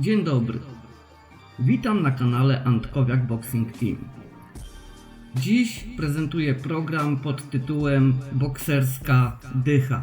Dzień dobry. Witam na kanale Antkowiak Boxing Team. Dziś prezentuję program pod tytułem Bokserska Dycha.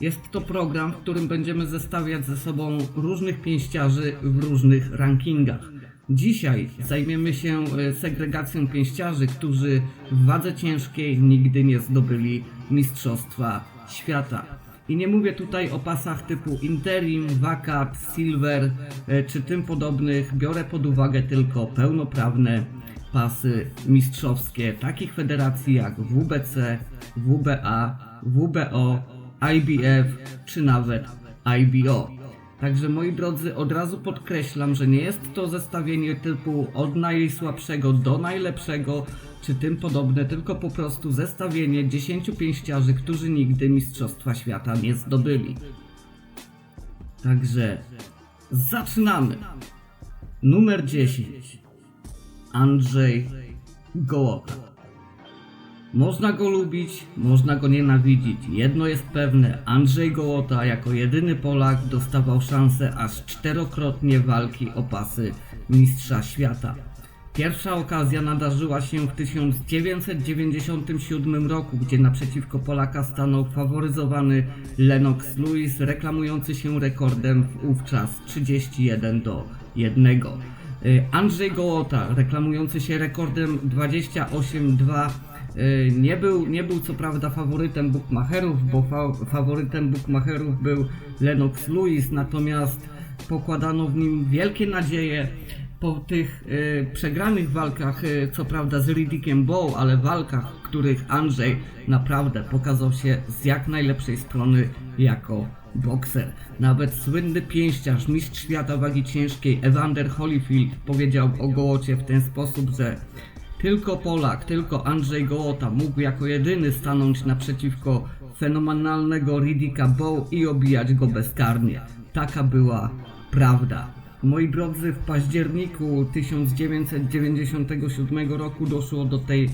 Jest to program, w którym będziemy zestawiać ze sobą różnych pięściarzy w różnych rankingach. Dzisiaj zajmiemy się e, segregacją pięściarzy, którzy w wadze ciężkiej nigdy nie zdobyli Mistrzostwa Świata. I nie mówię tutaj o pasach typu interim, vacat, silver e, czy tym podobnych. Biorę pod uwagę tylko pełnoprawne pasy mistrzowskie takich federacji jak WBC, WBA, WBO, IBF czy nawet IBO. Także moi drodzy, od razu podkreślam, że nie jest to zestawienie typu od najsłabszego do najlepszego, czy tym podobne, tylko po prostu zestawienie 10 pięściarzy, którzy nigdy Mistrzostwa Świata nie zdobyli. Także zaczynamy. Numer 10. Andrzej Gołota. Można go lubić, można go nienawidzić. Jedno jest pewne, Andrzej Gołota jako jedyny Polak dostawał szansę aż czterokrotnie walki o pasy Mistrza Świata. Pierwsza okazja nadarzyła się w 1997 roku, gdzie naprzeciwko Polaka stanął faworyzowany Lennox Lewis, reklamujący się rekordem wówczas 31 do 1. Y, Andrzej Gołota, reklamujący się rekordem 28-2, y, nie był, nie był co prawda faworytem bookmacherów, bo fa faworytem bookmacherów był Lennox Lewis, natomiast pokładano w nim wielkie nadzieje po tych y, przegranych walkach, y, co prawda z Riddickiem Bow, ale walkach, w których Andrzej naprawdę pokazał się z jak najlepszej strony jako bokser. Nawet słynny pięściarz, mistrz świata wagi ciężkiej Evander Holyfield powiedział o Gołocie w ten sposób, że tylko Polak, tylko Andrzej Gołota mógł jako jedyny stanąć naprzeciwko fenomenalnego Riddicka Bow i obijać go bezkarnie. Taka była prawda. Moi drodzy, w październiku 1997 roku doszło do tej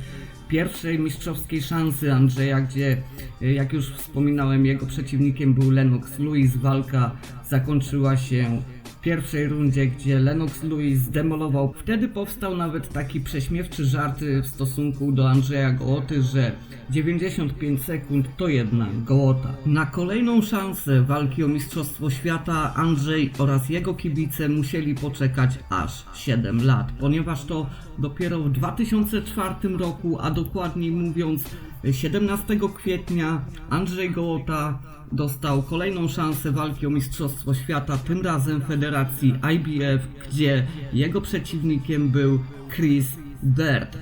pierwszej mistrzowskiej szansy Andrzeja, gdzie, y, jak już wspominałem, jego przeciwnikiem był Lennox Lewis. Walka zakończyła się pierwszej rundzie, gdzie Lennox Lewis zdemolował. Wtedy powstał nawet taki prześmiewczy żart y, w stosunku do Andrzeja Gołoty, że 95 sekund to jedna gołota. Na kolejną szansę walki o Mistrzostwo Świata Andrzej oraz jego kibice musieli poczekać aż 7 lat, ponieważ to dopiero w 2004 roku, a dokładniej mówiąc 17 kwietnia Andrzej Gołota dostał kolejną szansę walki o Mistrzostwo Świata, tym razem federacji IBF, gdzie jego przeciwnikiem był Chris Bird.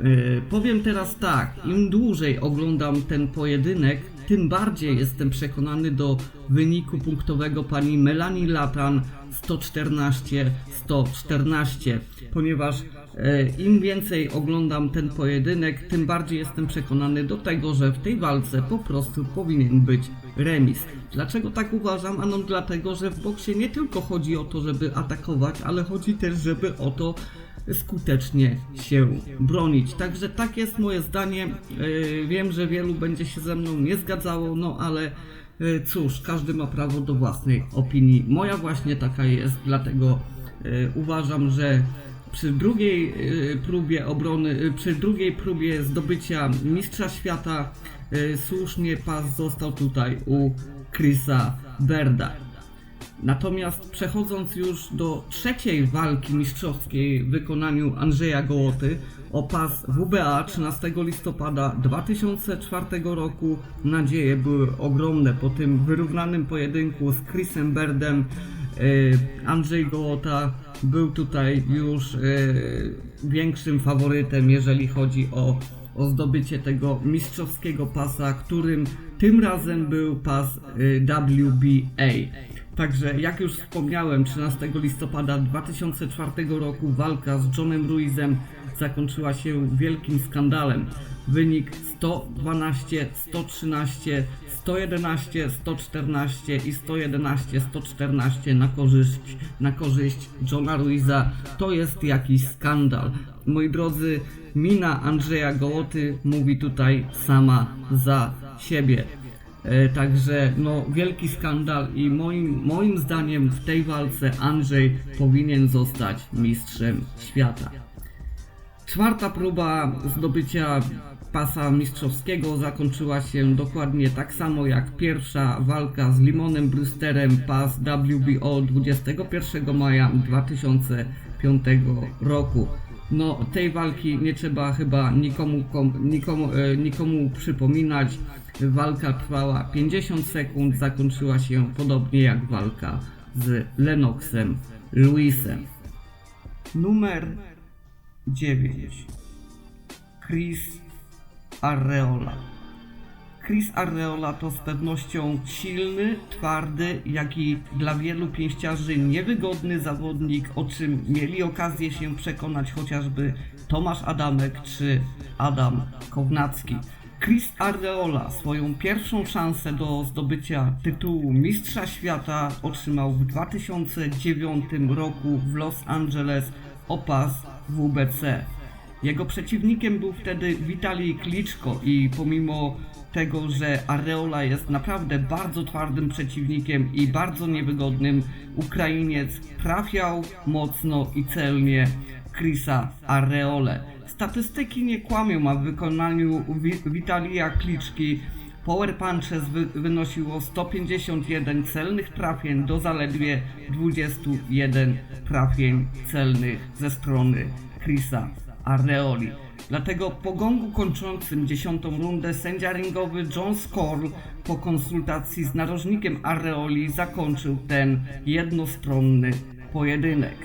Yy, powiem teraz tak, im dłużej oglądam ten pojedynek, tym bardziej jestem przekonany do wyniku punktowego pani Melanie Latan 114-114, ponieważ im więcej oglądam ten pojedynek, tym bardziej jestem przekonany do tego, że w tej walce po prostu powinien być remis. Dlaczego tak uważam? Ano dlatego, że w boksie nie tylko chodzi o to, żeby atakować, ale chodzi też, żeby o to skutecznie się bronić. Także tak jest moje zdanie. Yy, Wiem, że wielu będzie się ze mną nie zgadzało, no ale yy, cóż, każdy ma prawo do własnej opinii. Moja właśnie taka jest, dlatego uważam, że przy drugiej yy, próbie obrony, yy, przy drugiej próbie zdobycia Mistrza Świata yy, słusznie pas został tutaj u Chrisa Berda. Natomiast przechodząc już do trzeciej walki mistrzowskiej w wykonaniu Andrzeja Gołoty o pas WBA 13 listopada 2004 roku nadzieje były ogromne po tym wyrównanym pojedynku z Chrisem Berdem. Yy, Andrzej Gołota był tutaj już yy, większym faworytem, jeżeli chodzi o, o zdobycie tego mistrzowskiego pasa, którym tym razem był pas yy, WBA. Także jak już wspomniałem, 13 listopada 2004 roku walka z Johnem Ruizem zakończyła się wielkim skandalem. Wynik 112, 113, 111, 114 i 111, 114 na korzyść, na korzyść Johna Ruiza. To jest jakiś skandal. Moi drodzy, mina Andrzeja Gołoty mówi tutaj sama za siebie. E, Także no, wielki skandal i moim, moim zdaniem w tej walce Andrzej powinien zostać mistrzem świata. Czwarta próba zdobycia pasa mistrzowskiego zakończyła się dokładnie tak samo jak pierwsza walka z Limonem Brewsterem pas WBO 21 maja 2005 roku. No, tej walki nie trzeba chyba nikomu, kom, nikomu, e, nikomu przypominać. Walka trwała 50 sekund, zakończyła się podobnie jak walka z Lennoxem Lewisem. Numer 9. Chris Arreola. Chris Arreola to z pewnością silny, twardy, jak i dla wielu pięściarzy niewygodny zawodnik, o czym mieli okazję się przekonać chociażby Tomasz Adamek czy Adam Kownacki. Chris Arreola swoją pierwszą szansę do zdobycia tytułu Mistrza Świata otrzymał w 2009 roku w Los Angeles o pas WBC. Jego przeciwnikiem był wtedy Witalij Kliczko i pomimo tego, że Areola jest naprawdę bardzo twardym przeciwnikiem i bardzo niewygodnym, Ukrainiec trafiał mocno i celnie Chrisa Areole. Statystyki nie kłamią, a w wykonaniu Wi- Witalija Kliczki Power Punches wy, wynosiło 151 celnych trafień do zaledwie 21 trafień celnych ze strony Chrisa Areoli. Dlatego po gongu kończącym dziesiątą rundę sędzia ringowy John Score po konsultacji z narożnikiem Areoli zakończył ten jednostronny pojedynek.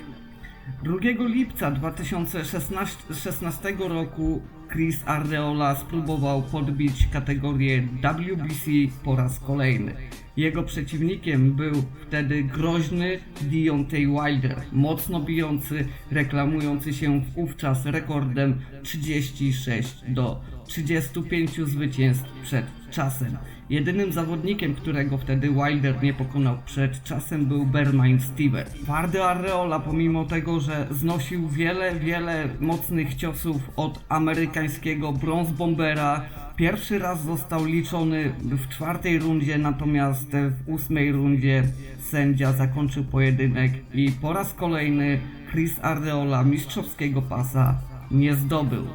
2 lipca 2016 roku Chris Arreola spróbował podbić kategorię WBC po raz kolejny. Jego przeciwnikiem był wtedy groźny Deontay Wilder, mocno bijący, reklamujący się wówczas rekordem 36 do 35 zwycięstw przed czasem. Jedynym zawodnikiem, którego wtedy Wilder nie pokonał przed czasem był Bermain Steven. Twardy Areola, pomimo tego, że znosił wiele, wiele mocnych ciosów od amerykańskiego Bronze Bombera, pierwszy raz został liczony w czwartej rundzie, natomiast w ósmej rundzie sędzia zakończył pojedynek i po raz kolejny Chris Areola mistrzowskiego pasa nie zdobył.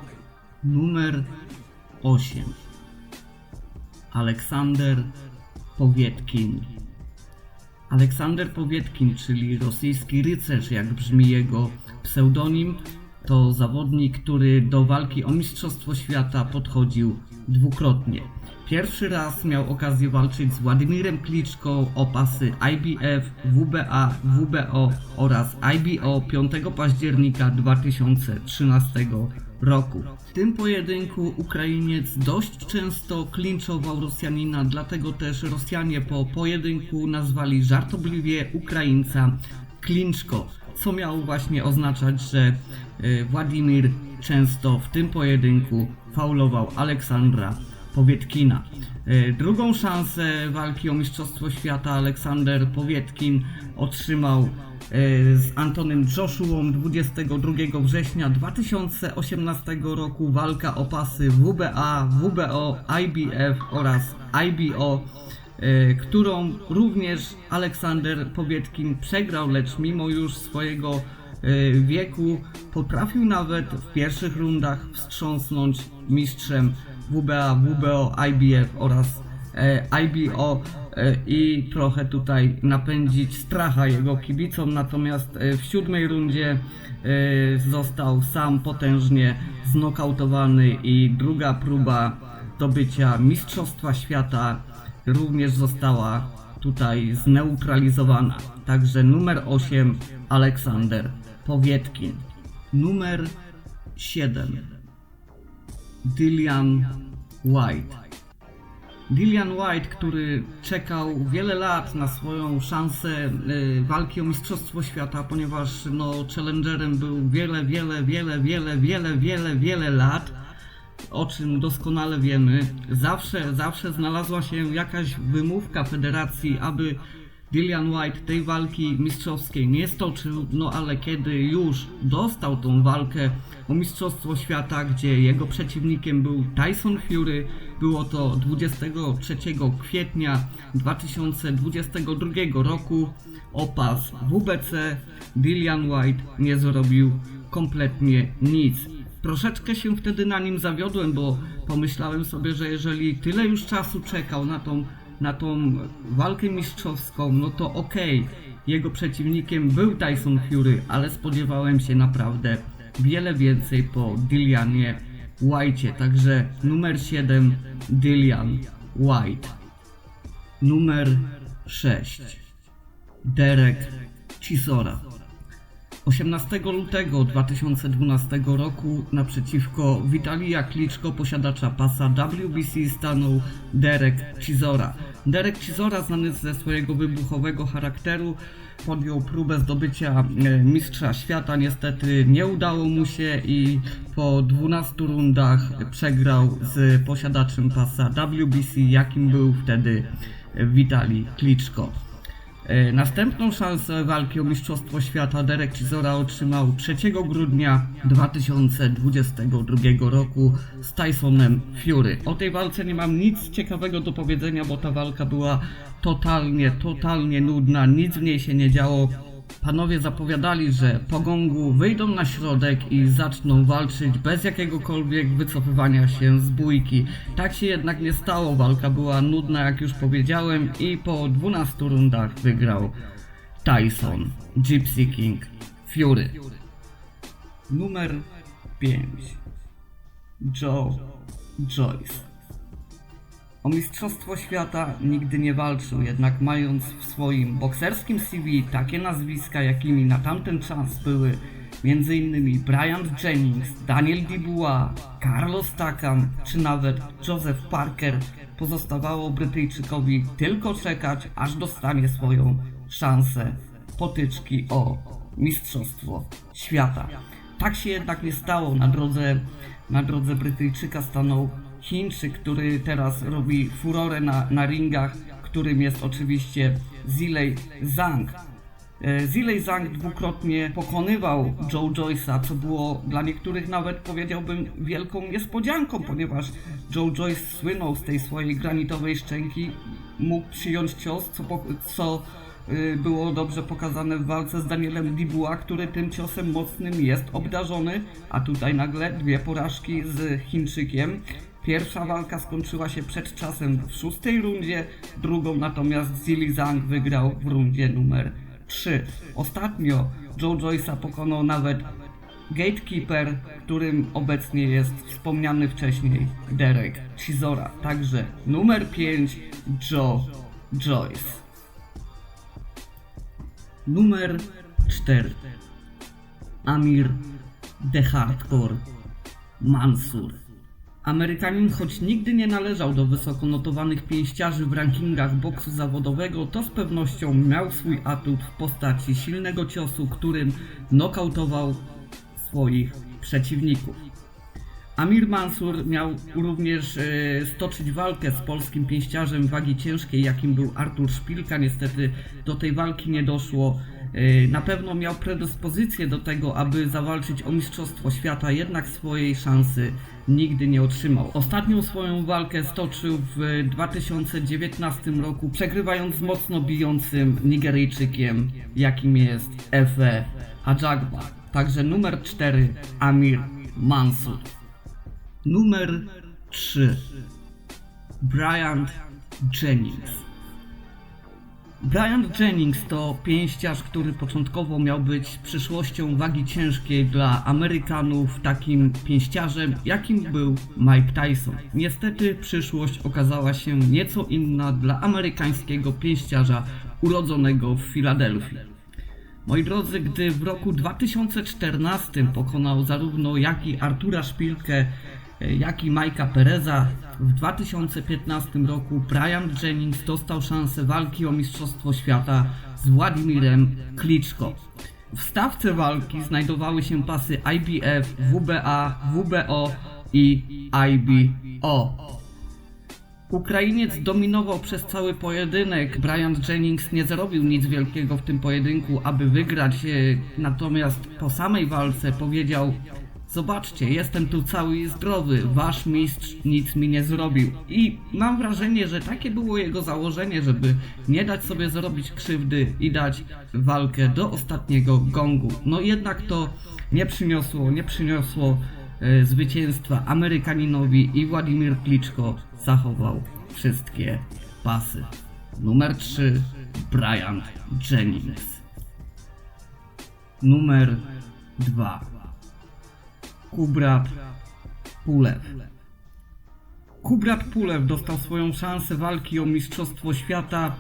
Numer 8 Aleksander Powietkin. Aleksander Powietkin, czyli rosyjski rycerz, jak brzmi jego pseudonim, to zawodnik, który do walki o Mistrzostwo Świata podchodził dwukrotnie. Pierwszy raz miał okazję walczyć z Władimirem Kliczką o pasy IBF, WBA, WBO oraz IBO 5 października 2013 roku. W tym pojedynku Ukrainiec dość często klinczował Rosjanina, dlatego też Rosjanie po pojedynku nazwali żartobliwie Ukraińca Klinczko, co miało właśnie oznaczać, że y, Władimir często w tym pojedynku faulował Aleksandra Powietkina. Y, Drugą szansę walki o Mistrzostwo Świata Aleksander Powietkin otrzymał y, z Antonym Joshuą 22 września 2018 roku. Walka o pasy WBA, WBO, IBF oraz IBO, y, którą również Aleksander Powietkin przegrał, lecz mimo już swojego wieku potrafił nawet w pierwszych rundach wstrząsnąć mistrzem WBA, WBO, IBF oraz e, IBO e, i trochę tutaj napędzić stracha jego kibicom, natomiast e, w siódmej rundzie e, został sam potężnie znokautowany i druga próba zdobycia Mistrzostwa Świata również została tutaj zneutralizowana. Także numer 8 Aleksander Powietkin. Numer 7 Dillian White. Dillian White, który czekał wiele lat na swoją szansę y, walki o Mistrzostwo Świata, ponieważ no, challengerem był wiele, wiele, wiele, wiele, wiele, wiele, wiele lat, o czym doskonale wiemy. Zawsze, zawsze znalazła się jakaś wymówka federacji, aby Dillian White tej walki mistrzowskiej nie stoczył, no ale kiedy już dostał tą walkę o Mistrzostwo Świata, gdzie jego przeciwnikiem był Tyson Fury, było to 23 kwietnia 2022 roku, o pas WBC Dillian White nie zrobił kompletnie nic. Troszeczkę się wtedy na nim zawiodłem, bo pomyślałem sobie, że jeżeli tyle już czasu czekał na tą, na tą walkę mistrzowską, no to okej, jego przeciwnikiem był Tyson Fury, ale spodziewałem się naprawdę wiele więcej po Dillianie White'cie. Także numer 7 Dillian White. Numer 6 Derek Chisora. 18 lutego 2012 roku naprzeciwko Witalia Kliczko, posiadacza pasa WBC, stanął Derek Chisora. Derek Chisora, znany ze swojego wybuchowego charakteru, podjął próbę zdobycia e, mistrza świata. Niestety nie udało mu się i po 12 rundach przegrał z posiadaczem pasa WBC, jakim był wtedy Witali Kliczko. E, Następną szansę walki o Mistrzostwo Świata Derek Chisora otrzymał 3 grudnia 2022 roku z Tysonem Fury. O tej walce nie mam nic ciekawego do powiedzenia, bo ta walka była totalnie, totalnie nudna, nic w niej się nie działo. Panowie zapowiadali, że po gongu wyjdą na środek i zaczną walczyć bez jakiegokolwiek wycofywania się z bójki. Tak się jednak nie stało, walka była nudna jak już powiedziałem i po 12 rundach wygrał Tyson, Gypsy King, Fury. Numer 5 Joe Joyce o Mistrzostwo Świata nigdy nie walczył, jednak mając w swoim bokserskim CV takie nazwiska, jakimi na tamten czas były m.in. Brian Jennings, Daniel Dubois, Carlos Takam czy nawet Joseph Parker, pozostawało Brytyjczykowi tylko czekać, aż dostanie swoją szansę potyczki o Mistrzostwo Świata. Tak się jednak nie stało. Na drodze, na drodze Brytyjczyka stanął Chińczyk, który teraz robi furorę na, na ringach, którym jest oczywiście Zilei Zhang. E, Zilei Zhang dwukrotnie pokonywał Joe Joyce'a, co było dla niektórych nawet powiedziałbym wielką niespodzianką, ponieważ Joe Joyce słynął z tej swojej granitowej szczęki, mógł przyjąć cios, co, po, co y, było dobrze pokazane w walce z Danielem Dubois, który tym ciosem mocnym jest obdarzony, a tutaj nagle dwie porażki z Chińczykiem. Pierwsza walka skończyła się przed czasem w szóstej rundzie, drugą natomiast Zili Zhang wygrał w rundzie numer 3. Ostatnio Joe Joyce'a pokonał nawet Gatekeeper, którym obecnie jest wspomniany wcześniej Derek Chisora. Także numer 5 Joe Joyce. Numer 4 Amir The Hardcore Mansur. Amerykanin, choć nigdy nie należał do wysoko notowanych pięściarzy w rankingach boksu zawodowego, to z pewnością miał swój atut w postaci silnego ciosu, którym nokautował swoich przeciwników. Amir Mansur miał również e, stoczyć walkę z polskim pięściarzem wagi ciężkiej, jakim był Artur Szpilka. Niestety do tej walki nie doszło. E, na pewno miał predyspozycję do tego, aby zawalczyć o Mistrzostwo Świata, jednak swojej szansy nigdy nie otrzymał. Ostatnią swoją walkę stoczył w 2019 roku, przegrywając z mocno bijącym Nigeryjczykiem, jakim jest Efe Ajagba. Także numer 4 Amir Mansur. Numer 3 Bryant Jennings. Brian Jennings to pięściarz, który początkowo miał być przyszłością wagi ciężkiej dla Amerykanów, takim pięściarzem, jakim był Mike Tyson. Niestety przyszłość okazała się nieco inna dla amerykańskiego pięściarza urodzonego w Filadelfii. Moi drodzy, gdy w roku 2014 pokonał zarówno jak i Artura Szpilkę, jak i Majka Pereza. W 2015 roku Brian Jennings dostał szansę walki o Mistrzostwo Świata z Władimirem Kliczko. W stawce walki znajdowały się pasy IBF, WBA, WBO i IBO. Ukrainiec dominował przez cały pojedynek. Brian Jennings nie zrobił nic wielkiego w tym pojedynku, aby wygrać. e, Natomiast po samej walce powiedział: Zobaczcie, jestem tu cały i zdrowy. Wasz mistrz nic mi nie zrobił. I mam wrażenie, że takie było jego założenie, żeby nie dać sobie zrobić krzywdy i dać walkę do ostatniego gongu. No jednak to nie przyniosło, nie przyniosło e, zwycięstwa Amerykaninowi i Władimir Kliczko zachował wszystkie pasy. Numer 3 Brian Jennings. Numer 2 Kubrat Pulew. Kubrat Pulew dostał swoją szansę walki o Mistrzostwo Świata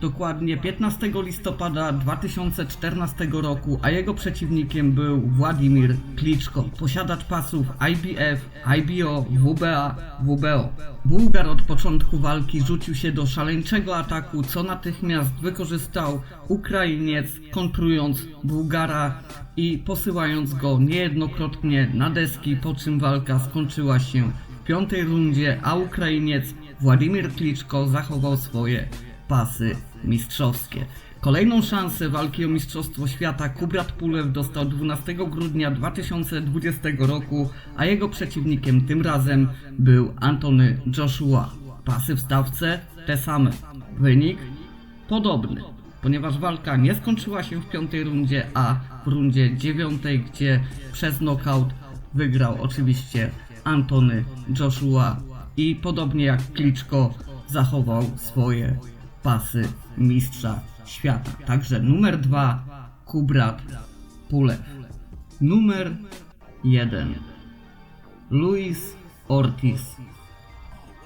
dokładnie 15 listopada 2014 roku, a jego przeciwnikiem był Władimir Kliczko, posiadacz pasów IBF, IBO, WBA, WBO. Bułgar od początku walki rzucił się do szaleńczego ataku, co natychmiast wykorzystał Ukrainiec, kontrując Bułgara i posyłając go niejednokrotnie na deski, po czym walka skończyła się w piątej rundzie, a Ukrainiec Władimir Kliczko zachował swoje pasy mistrzowskie. Kolejną szansę walki o Mistrzostwo Świata Kubrat Pulew dostał 12 grudnia 2020 roku, a jego przeciwnikiem tym razem był Antony Joshua. Pasy w stawce te same. Wynik podobny, ponieważ walka nie skończyła się w piątej rundzie, a w rundzie dziewiątej, gdzie przez knockout wygrał oczywiście Antony Joshua i podobnie jak Kliczko zachował swoje pasy mistrza świata. Także numer dwa Kubrat Pulew. Numer jeden Luis Ortiz.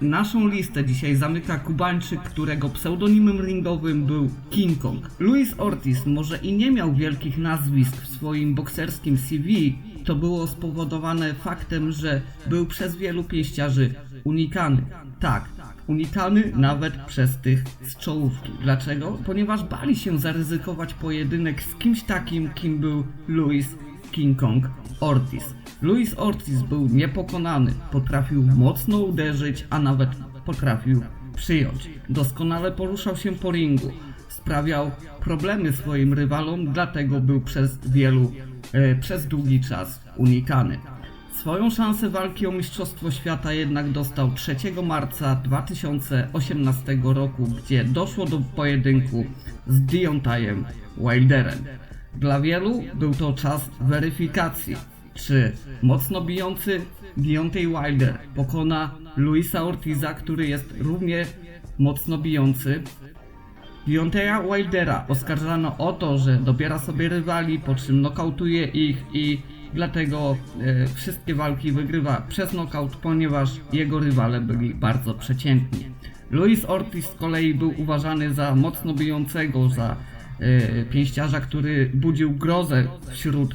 Naszą listę dzisiaj zamyka Kubańczyk, którego pseudonimem ringowym był King Kong. Luis Ortiz może i nie miał wielkich nazwisk w swoim bokserskim CV, to było spowodowane faktem, że był przez wielu pięściarzy unikany. Tak, unikany nawet przez tych z czołówki. Dlaczego? Ponieważ bali się zaryzykować pojedynek z kimś takim, kim był Luis King Kong Ortiz. Luis Ortiz był niepokonany, potrafił mocno uderzyć, a nawet potrafił przyjąć. Doskonale poruszał się po ringu, sprawiał problemy swoim rywalom, dlatego był przez wielu, e, przez długi czas unikany. Swoją szansę walki o Mistrzostwo Świata jednak dostał 3 marca 2018 roku, gdzie doszło do pojedynku z Deontajem Wilderem. Dla wielu był to czas weryfikacji, czy mocno bijący Deontay Wilder pokona Luisa Ortiza, który jest równie mocno bijący. Deontaya Wildera oskarżano o to, że dobiera sobie rywali, po czym nokautuje ich i dlatego e, wszystkie walki wygrywa przez nokaut, ponieważ jego rywale byli bardzo przeciętni. Luis Ortiz z kolei był uważany za mocno bijącego, za e, pięściarza, który budził grozę wśród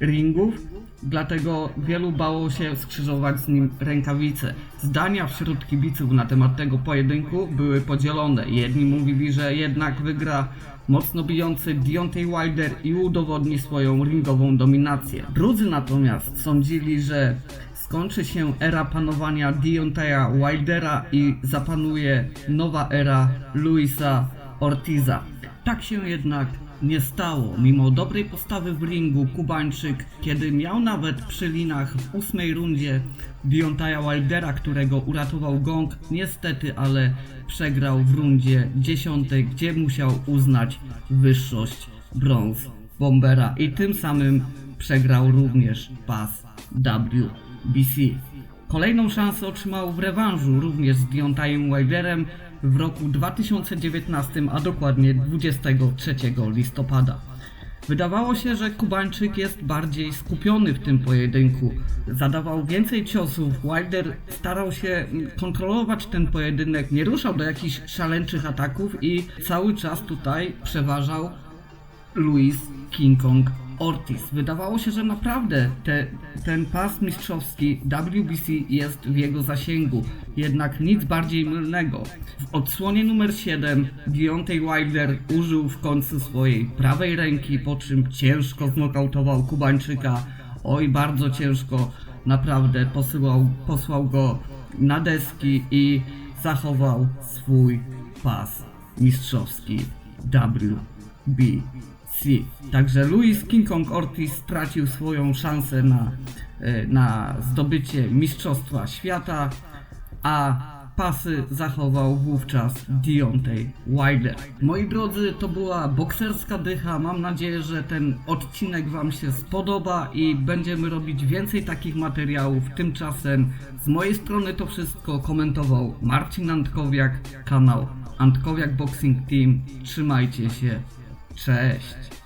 ringów, dlatego wielu bało się skrzyżować z nim rękawice. Zdania wśród kibiców na temat tego pojedynku były podzielone. Jedni mówili, że jednak wygra mocno bijący Deontay Wilder i udowodni swoją ringową dominację. Drudzy natomiast sądzili, że skończy się era panowania Deontaya Wildera i zapanuje nowa era Luisa Ortiza. Tak się jednak nie stało. Mimo dobrej postawy w ringu, Kubańczyk, kiedy miał nawet przy linach w ósmej rundzie Deontaya Wildera, którego uratował gong, niestety, ale przegrał w rundzie dziesiątej, gdzie musiał uznać wyższość brąz Bombera i tym samym przegrał również pas WBC. Kolejną szansę otrzymał w rewanżu również z Deontayem Wilderem w roku 2019, a dokładnie 23 listopada. Wydawało się, że Kubańczyk jest bardziej skupiony w tym pojedynku. Zadawał więcej ciosów, Wilder starał się kontrolować ten pojedynek, nie ruszał do jakichś szaleńczych ataków i cały czas tutaj przeważał Luis King Kong Ortiz. Wydawało się, że naprawdę te, ten pas mistrzowski WBC jest w jego zasięgu, jednak nic bardziej mylnego. W odsłonie numer 7 Deontay Wilder użył w końcu swojej prawej ręki, po czym ciężko znokautował Kubańczyka. Oj, bardzo ciężko, naprawdę posyłał, posłał go na deski i zachował swój pas mistrzowski WBC. Także Luis King Kong Ortiz stracił swoją szansę na, e, na zdobycie Mistrzostwa Świata, a pasy zachował wówczas Deontay Wilder. Moi drodzy, to była bokserska dycha. Mam nadzieję, że ten odcinek Wam się spodoba i będziemy robić więcej takich materiałów. Tymczasem z mojej strony to wszystko komentował Marcin Antkowiak, kanał Antkowiak Boxing Team. Trzymajcie się. Cześć.